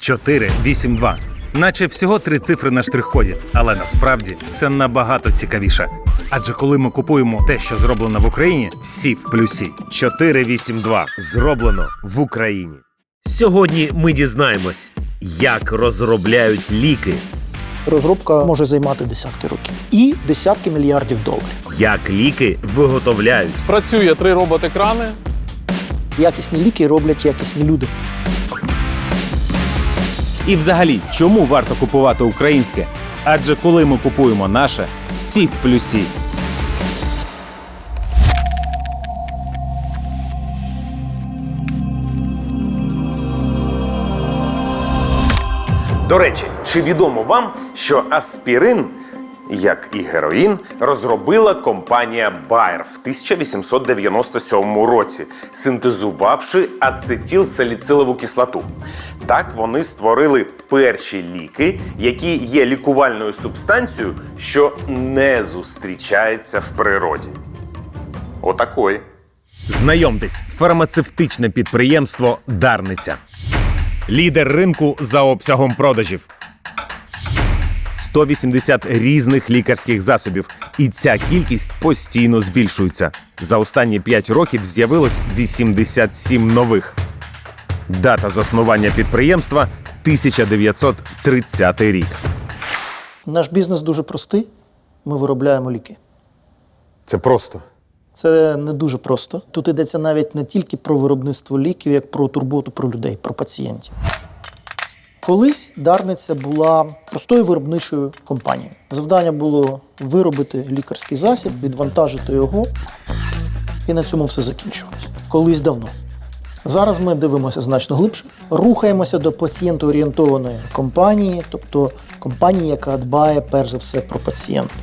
482. Наче всього три цифри на штрих-коді, але насправді все набагато цікавіше. Адже коли ми купуємо те, що зроблено в Україні, всі в плюсі. 482. Зроблено в Україні. Сьогодні ми дізнаємось, як розробляють ліки, Розробка може займати десятки років і десятки мільярдів доларів. як ліки виготовляють, Працює три робот-екрани. Якісні ліки роблять якісні люди. І взагалі, чому варто купувати українське? Адже коли ми купуємо наше, всі в плюсі. До речі, чи відомо вам, що аспірин, як і героїн, розробила компанія Bayer в 1897 році, синтезувавши ацетилсаліцилову кислоту. Так вони створили перші ліки, які є лікувальною субстанцією, що не зустрічається в природі. Отакої. Знайомтесь, фармацевтичне підприємство Дарниця. Лідер ринку за обсягом продажів. 180 різних лікарських засобів, і ця кількість постійно збільшується. За останні 5 років з'явилось 87 нових. Дата заснування підприємства 1930 рік. Наш бізнес дуже простий. Ми виробляємо ліки. Це просто. Це не дуже просто. Тут йдеться навіть не тільки про виробництво ліків, як про турботу про людей, про пацієнтів. Колись Дарниця була простою виробничою компанією. Завдання було виробити лікарський засіб, відвантажити його, і на цьому все закінчилось. Колись давно. Зараз ми дивимося значно глибше, рухаємося до пацієнтоорієнтованої компанії, тобто компанії, яка дбає перш за все про пацієнта.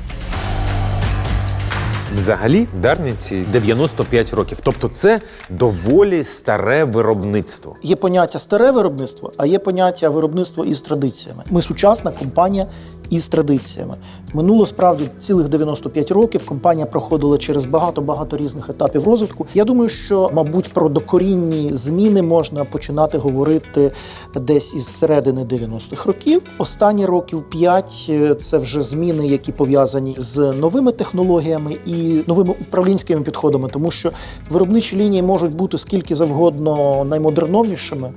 Взагалі, Дарниці 95 років. Тобто це доволі старе виробництво. Є поняття старе виробництво, а є поняття виробництво із традиціями. Ми сучасна компанія із традиціями. Минуло справді цілих 95 років. Компанія проходила через багато-багато різних етапів розвитку. Я думаю, що, мабуть, про докорінні зміни можна починати говорити десь із середини 90-х років. Останні років 5 – це вже зміни, які пов'язані з новими технологіями і новими управлінськими підходами, тому що виробничі лінії можуть бути скільки завгодно наймодерновнішими.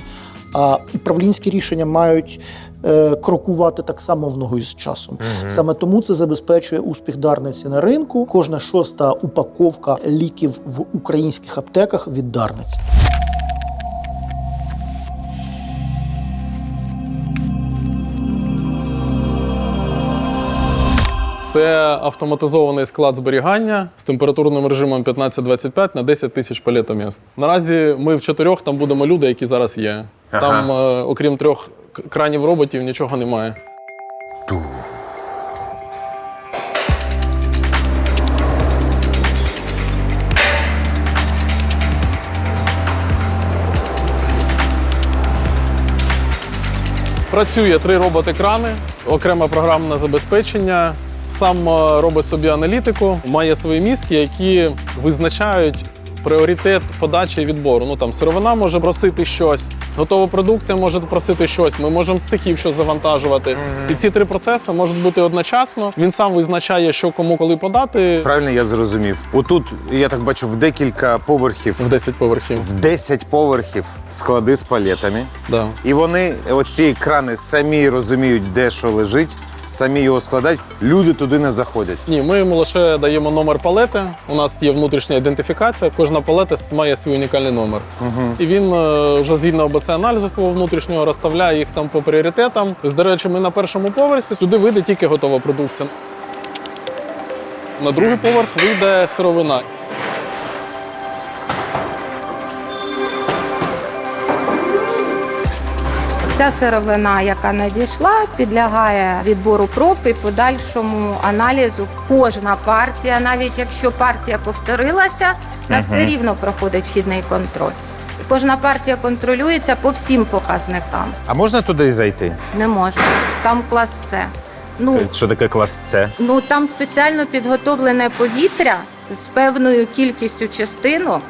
А управлінські рішення мають е, крокувати так само в ногу із часом. Саме тому це забезпечує успіх Дарниці на ринку. Кожна шоста упаковка ліків в українських аптеках від Дарниці. Це автоматизований склад зберігання з температурним режимом 15-25 на 10 тисяч палетоміст. Наразі ми в чотирьох там будемо люди, які зараз є. Там, е, окрім трьох кранів роботів, нічого немає. Працює три робот-екрани, окреме програмне забезпечення. Сам е, робить собі аналітику, має свої мізки, які визначають пріоритет подачі і відбору. Ну там сировина може просити щось, готова продукція може просити щось. Ми можемо з цехів щось завантажувати. І ці три процеси можуть бути одночасно. Він сам визначає, що кому коли подати Правильно я зрозумів. Отут, я так бачу, в декілька поверхів, в 10 поверхів. в 10 поверхів склади з палетами. Да. І вони, оці крани, самі розуміють, де що лежить, самі його складають. Люди туди не заходять. Ні, ми йому лише даємо номер палети. У нас є внутрішня ідентифікація. Кожна палета має свій унікальний номер. І він е, вже згідно ОБЦ аналізу свого внутрішнього розставляє їх там по пріоритетам. До речі, ми на першому поверсі сюди вийде тільки готова продукція. На другий поверх вийде сировина. Ця сировина, яка надійшла, підлягає відбору проб і подальшому аналізу. Кожна партія, навіть якщо партія повторилася, на все рівно проходить вхідний контроль. І кожна партія контролюється по всім показникам. А можна туди зайти? Не можна. Там клас С. Ну, Що таке клас С? ну там спеціально підготовлене повітря з певною кількістю частинок,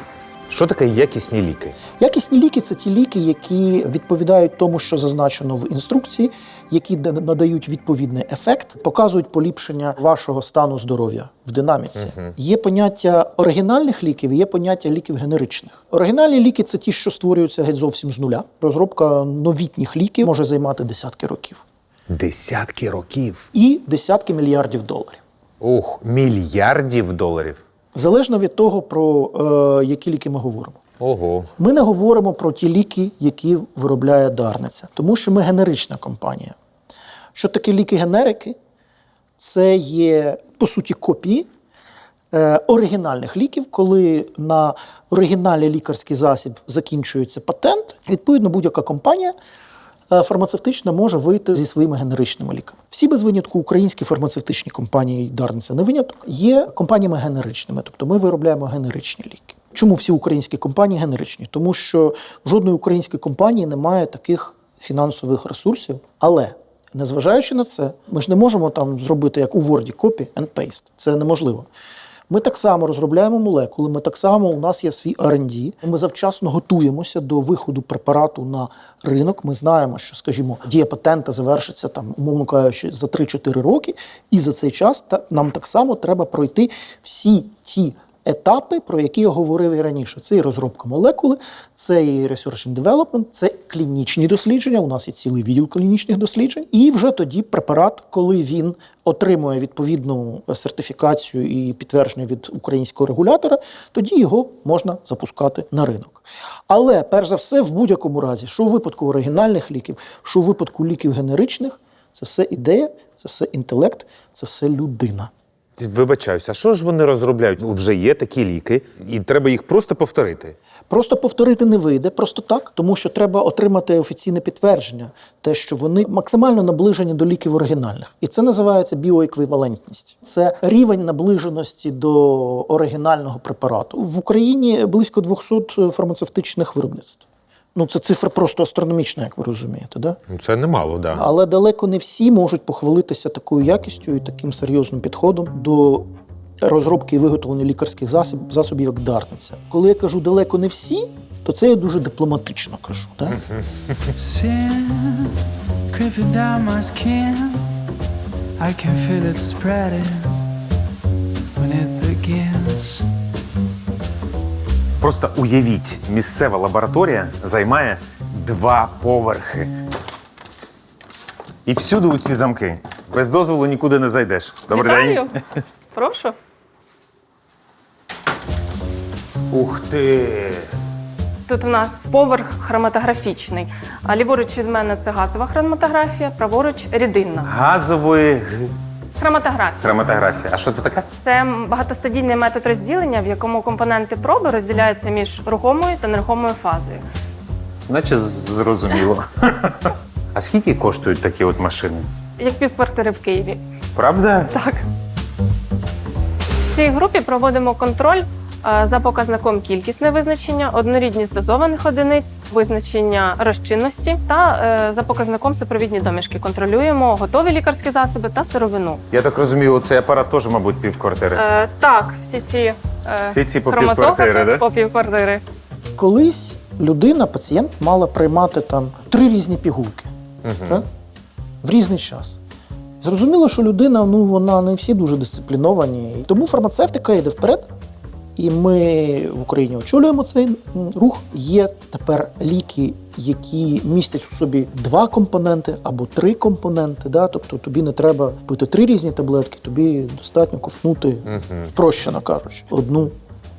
Що таке якісні ліки? Якісні ліки це ті ліки, які відповідають тому, що зазначено в інструкції, які надають відповідний ефект, показують поліпшення вашого стану здоров'я в динаміці. Є поняття оригінальних ліків, і є поняття ліків генеричних. Оригінальні ліки це ті, що створюються геть зовсім з нуля. Розробка новітніх ліків може займати десятки років Десятки років. і десятки мільярдів доларів. Ух, мільярдів доларів. Залежно від того, про е, які ліки ми говоримо. Ого. Ми не говоримо про ті ліки, які виробляє Дарниця, тому що ми генерична компанія. Що таке ліки-генерики? Це є, по суті, копії е, оригінальних ліків, коли на оригінальний лікарський засіб закінчується патент, відповідно, будь-яка компанія фармацевтична може вийти зі своїми генеричними ліками. Всі без винятку українські фармацевтичні компанії Дарниця не виняток, є компаніями генеричними, тобто ми виробляємо генеричні ліки. Чому всі українські компанії генеричні? Тому що жодної української компанії немає таких фінансових ресурсів. Але незважаючи на це, ми ж не можемо там зробити як у Word copy and paste. Це неможливо. Ми так само розробляємо молекули, ми так само у нас є свій R&D. Ми завчасно готуємося до виходу препарату на ринок. Ми знаємо, що, скажімо, дія патента завершиться там, умовно кажучи, за 3-4 роки, і за цей час та, нам так само треба пройти всі ті етапи, про які я говорив і раніше. Це і розробка молекули, це і research and development, це клінічні дослідження. У нас є цілий відділ клінічних досліджень. І вже тоді препарат, коли він отримує відповідну сертифікацію і підтвердження від українського регулятора, тоді його можна запускати на ринок. Але перш за все, в будь-якому разі, що у випадку оригінальних ліків, що у випадку ліків генеричних, це все ідея, це все інтелект, це все людина. Вибачаюся, а що ж вони розробляють? Вже є такі ліки, і треба їх просто повторити. Просто повторити не вийде просто так, тому що треба отримати офіційне підтвердження, те, що вони максимально наближені до ліків оригінальних, і це називається біоеквівалентність. Це рівень наближеності до оригінального препарату в Україні близько 200 фармацевтичних виробництв. Ну це цифра просто астрономічна, як ви розумієте, да? Ну, Це немало, да. Але далеко не всі можуть похвалитися такою якістю і таким серйозним підходом до розробки і виготовлення лікарських засіб, засобів, як Дарниця. Коли я кажу далеко не всі, то це я дуже дипломатично кажу. Skin. I can feel it spreading when it begins. Просто уявіть, місцева лабораторія займає два поверхи. І всюди у ці замки. Без дозволу нікуди не зайдеш. Добрий Вітаю. день. Прошу. Ух ти! Тут у нас поверх хроматографічний. А ліворуч від мене це газова хроматографія, праворуч рідинна. Газової Хроматографія хроматографія. А що це таке? це багатостадійний метод розділення, в якому компоненти проби розділяються між рухомою та нерухомою фазою. Наче зрозуміло. А скільки коштують такі от машини? Як півквартири в Києві. Правда? Так. В цій групі проводимо контроль за показником кількісне визначення, однорідність дозованих одиниць, визначення розчинності та е, за показником супровідні домішки. Контролюємо готові лікарські засоби та сировину. Я так розумію, цей апарат теж, мабуть, півквартири. Е, так, всі ці, е, Всі ці по півквартири, да? по півквартири. Колись людина, пацієнт, мала приймати там три різні пігулки так? в різний час. Зрозуміло, що людина, ну вона не всі дуже дисципліновані. Тому фармацевтика йде вперед. І ми в Україні очолюємо цей рух. Є тепер ліки, які містять у собі два компоненти або три компоненти. Да? Тобто тобі не треба пити три різні таблетки, тобі достатньо ковтнути, спрощено кажучи, одну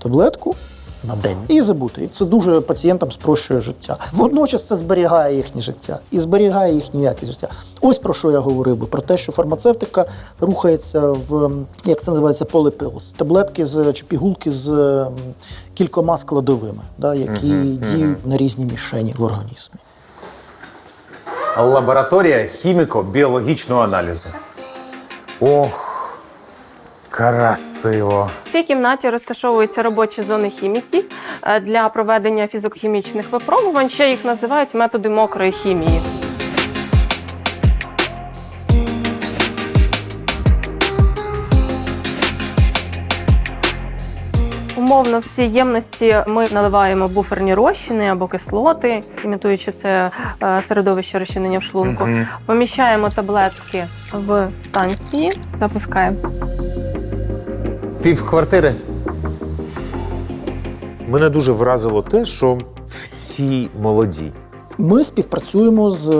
таблетку на день і забути. І це дуже пацієнтам спрощує життя. Водночас це зберігає їхнє життя і зберігає їхню якість життя. Ось про що я говорив би: про те, що фармацевтика рухається в як це називається полипилс, таблетки з чи пігулки з кількома складовими, да, які діють на різні мішені в організмі. Лабораторія хіміко-біологічного аналізу. Ох, красиво. В цій кімнаті розташовуються робочі зони хіміків е, для проведення фізико-хімічних випробувань. Ще їх називають методи мокрої хімії. Умовно в ці ємності ми наливаємо буферні розчини або кислоти, імітуючи це е, середовище розчинення в шлунку. Поміщаємо таблетки в станції, запускаємо. Пів квартири. Мене дуже вразило те, що всі молоді. Ми співпрацюємо з е,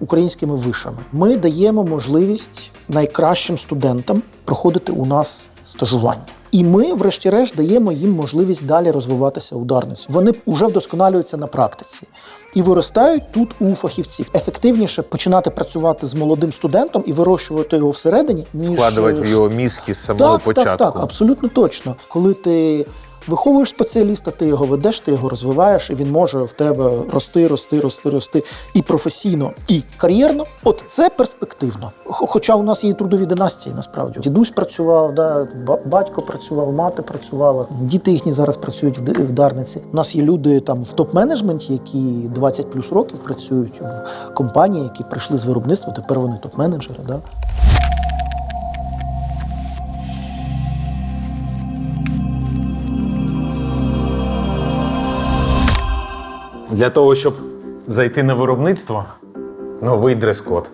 українськими вишами. Ми даємо можливість найкращим студентам проходити у нас стажування. І ми, врешті-решт, даємо їм можливість далі розвиватися ударницю. Вони вже вдосконалюються на практиці і виростають тут у фахівців. Ефективніше починати працювати з молодим студентом і вирощувати його всередині, ніж Вкладувати в е, його мізки з самого так, початку. Так, так, абсолютно точно. Коли ти виховуєш спеціаліста, ти його ведеш, ти його розвиваєш, і він може в тебе рости, рости, рости, рости і професійно, і кар'єрно. От це перспективно. Хоча у нас є трудові династії, насправді. Дідусь працював, да, ба- батько працював, мати працювала, діти їхні зараз працюють в Дарниці. У нас є люди там в топ-менеджменті, які 20 плюс років працюють в компанії, які прийшли з виробництва, тепер вони топ-менеджери. Да? Для того, щоб зайти на виробництво, новий дрес-код.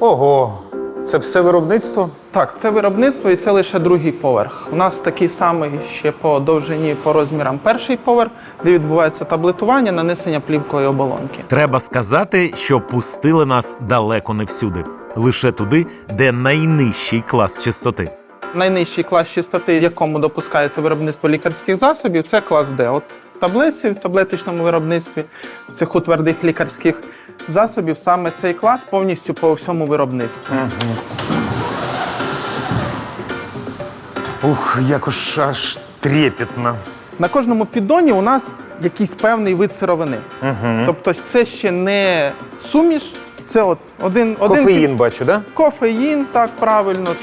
Ого, це все виробництво? Так, це виробництво і це лише другий поверх. У нас такий самий ще по довжині, по розмірам перший поверх, де відбувається таблетування, нанесення плівкової оболонки. Треба сказати, що пустили нас далеко не всюди, лише туди, де найнижчий клас чистоти. Найнижчий клас чистоти, в якому допускається виробництво лікарських засобів, це клас Д. От таблиці в таблетичному виробництві цеху твердих лікарських засобів, саме цей клас повністю по всьому виробництву. Ух, якось аж трепетно. На кожному піддоні у нас якийсь певний вид сировини. Тобто це ще не суміш, це от один, один Кофеїн бачу, да? кофеїн, так правильно.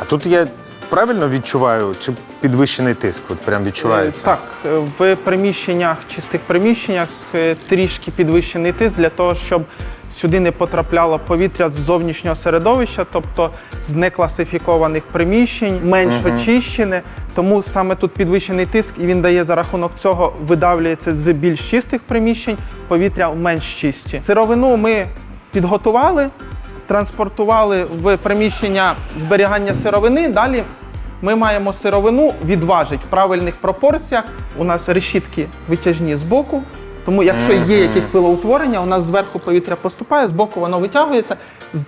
А тут я правильно відчуваю, чи підвищений тиск? От прям відчувається. Е, Так, е, в приміщеннях, чистих приміщеннях е, трішки підвищений тиск для того, щоб сюди не потрапляло повітря з зовнішнього середовища, тобто з некласифікованих приміщень, менш очищене. Тому саме тут підвищений тиск, і він дає за рахунок цього видавлюється з більш чистих приміщень повітря в менш чисті. Сировину ми підготували, транспортували в приміщення зберігання сировини. Далі ми маємо сировину відважити в правильних пропорціях. У нас решітки витяжні з боку. Тому, якщо є якесь пилоутворення, у нас зверху повітря поступає, з боку воно витягується,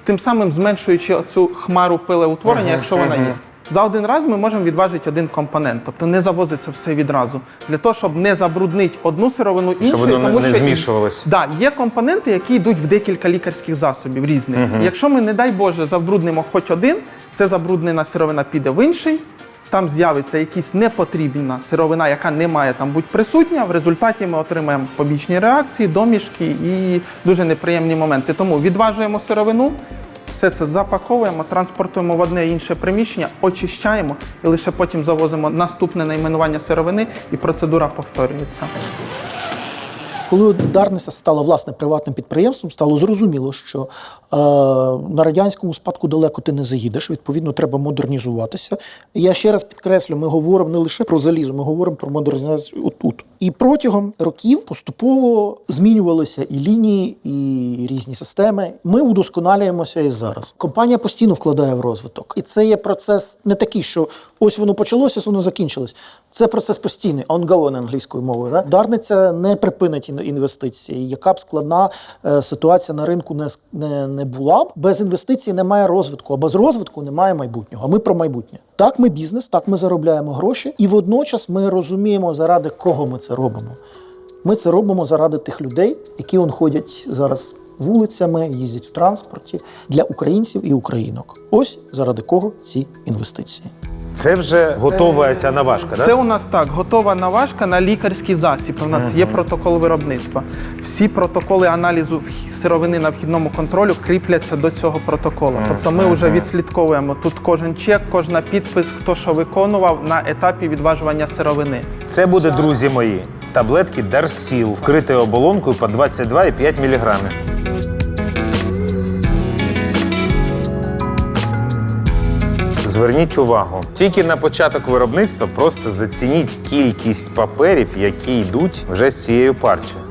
тим самим зменшуючи цю хмару пилоутворення, якщо вона є. За один раз ми можемо відважити один компонент, тобто не завозиться все відразу. Для того, щоб не забруднити одну сировину іншою, воно тому не що змішувалось. Да, є компоненти, які йдуть в декілька лікарських засобів різних. Якщо ми, не дай Боже, забруднимо хоч один, це забруднена сировина піде в інший. Там з'явиться якась непотрібна сировина, яка не має там бути присутня. В результаті ми отримаємо побічні реакції, домішки і дуже неприємні моменти. Тому відважуємо сировину, все це запаковуємо, транспортуємо в одне інше приміщення, очищаємо і лише потім завозимо наступне найменування сировини, і процедура повторюється. Коли Дарниця стала власне приватним підприємством, стало зрозуміло, що е, на радянському спадку далеко ти не заїдеш. Відповідно, треба модернізуватися. Я ще раз підкреслю: ми говоримо не лише про залізо, ми говоримо про модернізацію отут. І протягом років поступово змінювалися і лінії, і різні системи. Ми удосконалюємося і зараз. Компанія постійно вкладає в розвиток, і це є процес не такий, що ось воно почалося, ось воно закінчилось. Це процес постійний, ongoing англійською мовою. Да? Дарниця не припинить ін- інвестиції. Яка б складна е, ситуація на ринку не, не, не була б, без інвестицій немає розвитку, а без розвитку немає майбутнього. А ми про майбутнє. Так, ми бізнес, так ми заробляємо гроші, і водночас ми розуміємо, заради кого ми це робимо. Ми це робимо заради тих людей, які он ходять зараз вулицями, їздять в транспорті для українців і українок. Ось заради кого ці інвестиції. Це вже готова ця наважка, Це да? у нас так, готова наважка на лікарський засіб. У нас є протокол виробництва. Всі протоколи аналізу сировини на вхідному контролю кріпляться до цього протоколу. Тобто ми вже відслідковуємо тут кожен чек, кожна підпис, хто що виконував на етапі відважування сировини. Це буде, друзі мої, таблетки Дарсіл, вкритою оболонкою по 22,5 мг. Зверніть увагу, тільки на початок виробництва просто зацініть кількість паперів, які йдуть вже з цією партією.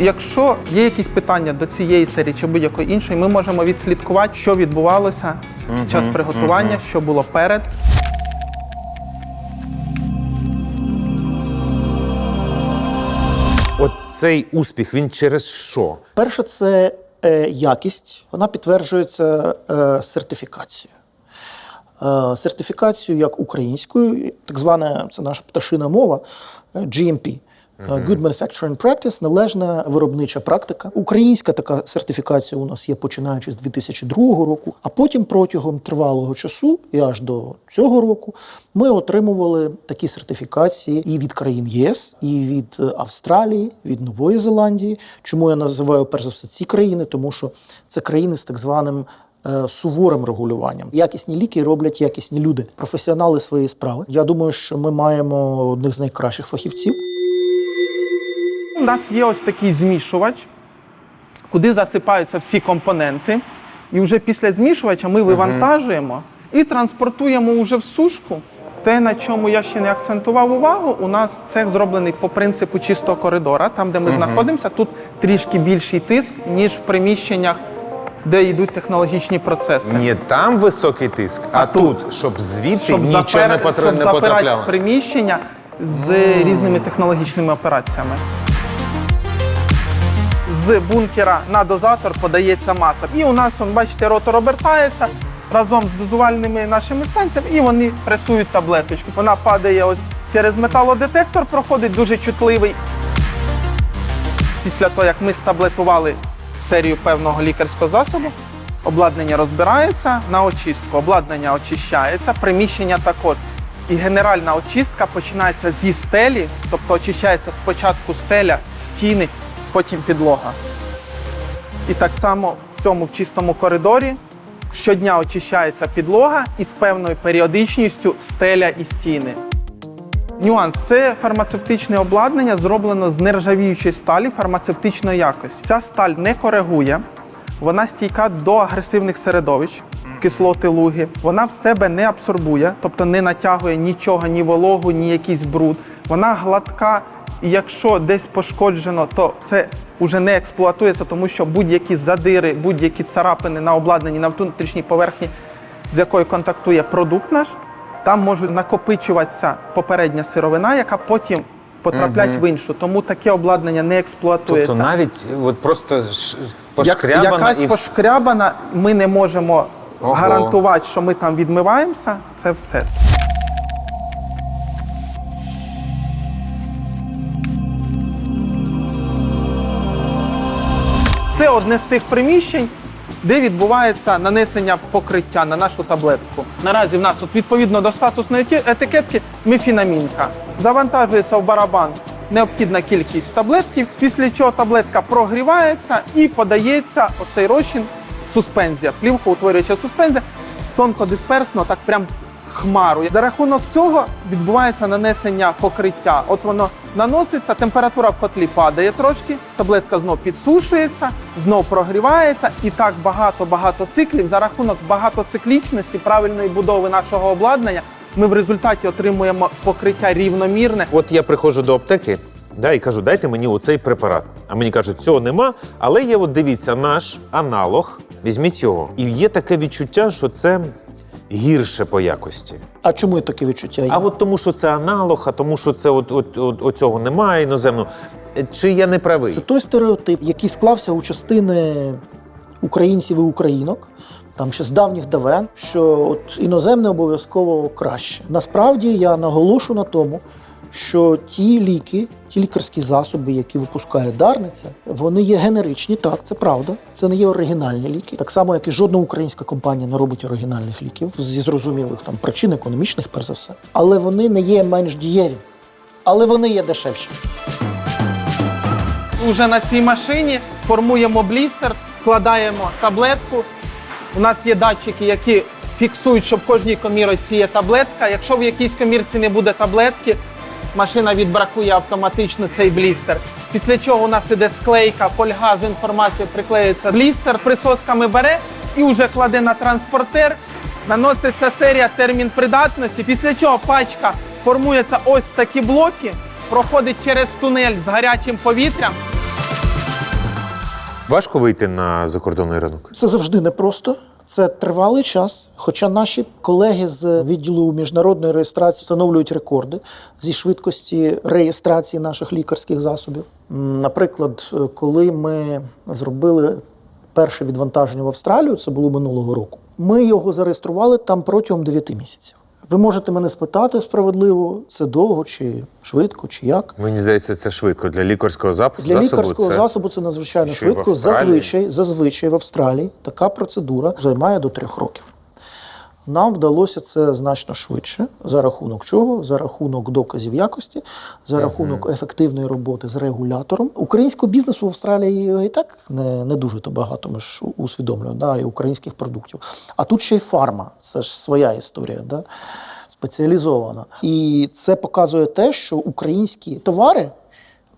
Якщо є якісь питання до цієї серії чи будь-якої іншої, ми можемо відслідкувати, що відбувалося під час приготування, що було перед. От цей успіх він через що? Перше, це е, якість. Вона підтверджується е, сертифікацією. Е, сертифікацією як українською, так звана це наша пташина мова е, GMP. е, Good Manufacturing Practice, належна виробнича практика. Українська така сертифікація у нас є починаючи з 2002 року, а потім протягом тривалого часу і аж до цього року ми отримували такі сертифікації і від країн ЄС, і від Австралії, від Нової Зеландії. Чому я називаю перш за все ці країни? Тому що це країни з так званим суворим регулюванням. Якісні ліки роблять якісні люди, професіонали своєї справи. Я думаю, що ми маємо одних з найкращих фахівців. У нас є ось такий змішувач, куди засипаються всі компоненти. І вже після змішувача ми вивантажуємо і транспортуємо уже в сушку. Те, на чому я ще не акцентував увагу, у нас цех зроблений по принципу чистого коридора. Там, де ми знаходимося, тут трішки більший тиск, ніж в приміщеннях, де йдуть технологічні процеси. Не там високий тиск, а, тут, щоб звідти щоб, нічого запер... не, потр... щоб не потрапляло. приміщення з різними технологічними операціями. З бункера на дозатор подається маса. І у нас, он, бачите, ротор обертається разом з дозувальними нашими станціями, і вони пресують таблеточку. Вона падає ось через металодетектор, проходить дуже чутливий. Після того, як ми стаблетували серію певного лікарського засобу, обладнання розбирається на очистку, обладнання очищається, приміщення також. І генеральна очистка починається зі стелі, тобто очищається спочатку стеля, стіни, потім підлога. І так само в цьому в чистому коридорі щодня очищається підлога і з певною періодичністю стеля і стіни. Нюанс все фармацевтичне обладнання зроблено з нержавіючої сталі фармацевтичної якості. Ця сталь не коригує, вона стійка до агресивних середовищ, кислоти луги. Вона в себе не абсорбує, тобто не натягує нічого, ні вологу, ні якийсь бруд. Вона гладка, і якщо десь пошкоджено, то це вже не експлуатується, тому що будь-які задири, будь-які царапини на обладнанні на внутрішній поверхні, з якою контактує продукт наш, там може накопичуватися попередня сировина, яка потім потрапляє в іншу. Тому таке обладнання не експлуатується. Тобто навіть от просто ш- Як, якась і пошкрябана, ми не можемо Ого. гарантувати, що ми там відмиваємося. Це все. Це одне з тих приміщень, де відбувається нанесення покриття на нашу таблетку. Наразі в нас от, відповідно до статусної етикетки мефінамінка. Завантажується в барабан необхідна кількість таблетків, після чого таблетка прогрівається і подається оцей розчин суспензія. Плівка утворююча суспензія, тонкодисперсно, так прям хмару. За рахунок цього відбувається нанесення покриття. От воно наноситься, температура в котлі падає трошки, таблетка знов підсушується, знов прогрівається, і так багато-багато циклів. За рахунок багатоциклічності, правильної будови нашого обладнання, ми в результаті отримуємо покриття рівномірне. От я приходжу до аптеки да, і кажу, дайте мені оцей препарат. А мені кажуть, цього нема, але є, от дивіться, наш аналог, візьміть його. І є таке відчуття, що це гірше по якості. А чому таке відчуття? А от тому, що це аналог, а тому, що це от, от, от, оцього немає іноземного. Е, Чи я не правий? Це той стереотип, який склався у частини українців і українок. Там ще з давніх давен, що от іноземне обов'язково краще. Насправді я наголошу на тому, що ті ліки, ті лікарські засоби, які випускає Дарниця, вони є генеричні, так, це правда. Це не є оригінальні ліки. Так само, як і жодна українська компанія не робить оригінальних ліків зі зрозумілих там причин економічних, перш за все. Але вони не є менш дієві. Але вони є дешевші. Уже на цій машині формуємо блістер, вкладаємо таблетку. У нас є датчики, які фіксують, що в кожній комірці є таблетка. Якщо в якійсь комірці не буде таблетки, машина відбракує автоматично цей блістер. Після чого у нас іде склейка, фольга з інформацією приклеюється блістер, присосками бере і вже кладе на транспортер. наноситься серія термін придатності, після чого пачка формується ось такі блоки, проходить через тунель з гарячим повітрям. Важко вийти на закордонний ринок. Це завжди непросто. Це тривалий час. Хоча наші колеги з відділу міжнародної реєстрації встановлюють рекорди зі швидкості реєстрації наших лікарських засобів. Наприклад, е, коли ми зробили перше відвантаження в Австралію, це було минулого року. Ми його зареєстрували там протягом 9 місяців. Ви можете мене спитати справедливо, це довго чи швидко, чи як. Мені здається, це швидко для лікарського запису. Для засобу лікарського це... засобу це надзвичайно Ще швидко. Зазвичай, зазвичай в Австралії така процедура займає до трьох років. Нам вдалося це значно швидше. За рахунок чого? За рахунок доказів якості, за рахунок ефективної роботи з регулятором. Українського бізнесу в Австралії і так не, не дуже то багато. Ми ж усвідомлюємо, да, і українських продуктів. А тут ще й фарма. Це ж своя історія. Да? Спеціалізована. І це показує те, що українські товари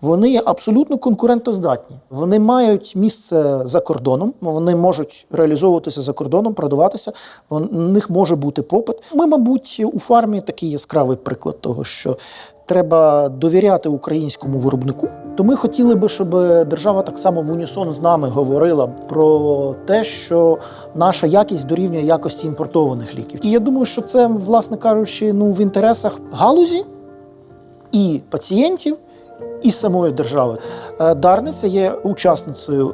вони є абсолютно конкурентоздатні. Вони мають місце за кордоном, вони можуть реалізовуватися за кордоном, продаватися. У них може бути попит. Ми, мабуть, у фармі такий яскравий приклад того, що треба довіряти українському виробнику. То ми хотіли би, щоб держава так само в унісон з нами говорила про те, що наша якість дорівнює якості імпортованих ліків. І я думаю, що це, власне кажучи, ну в інтересах галузі і пацієнтів, і самої держави. Е, Дарниця є учасницею е,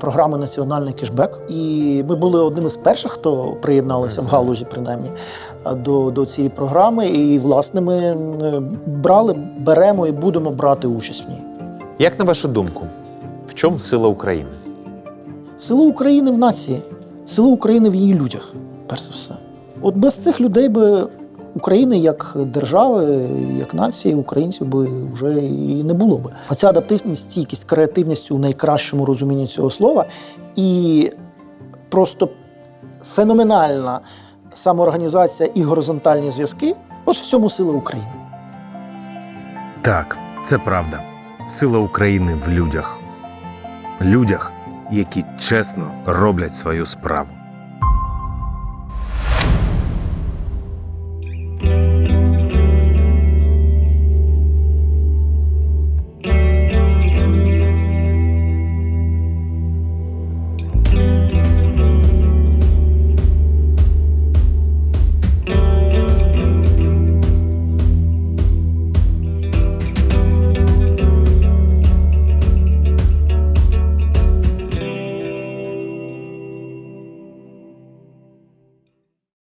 програми Національний кешбек, і ми були одним із перших, хто приєдналися в галузі, принаймні, е, до, до цієї програми. І, власне, ми брали, беремо і будемо брати участь в ній. Як на вашу думку, в чому сила України? Сила України в нації, сила України в її людях, перш за все. От без цих людей би України як держави, як нації, українців би вже і не було би. Оця адаптивність, стійкість, креативність у найкращому розумінні цього слова і просто феноменальна самоорганізація і горизонтальні зв'язки ось в цьому сила України. Так, це правда. Сила України в людях. Людях, які чесно роблять свою справу.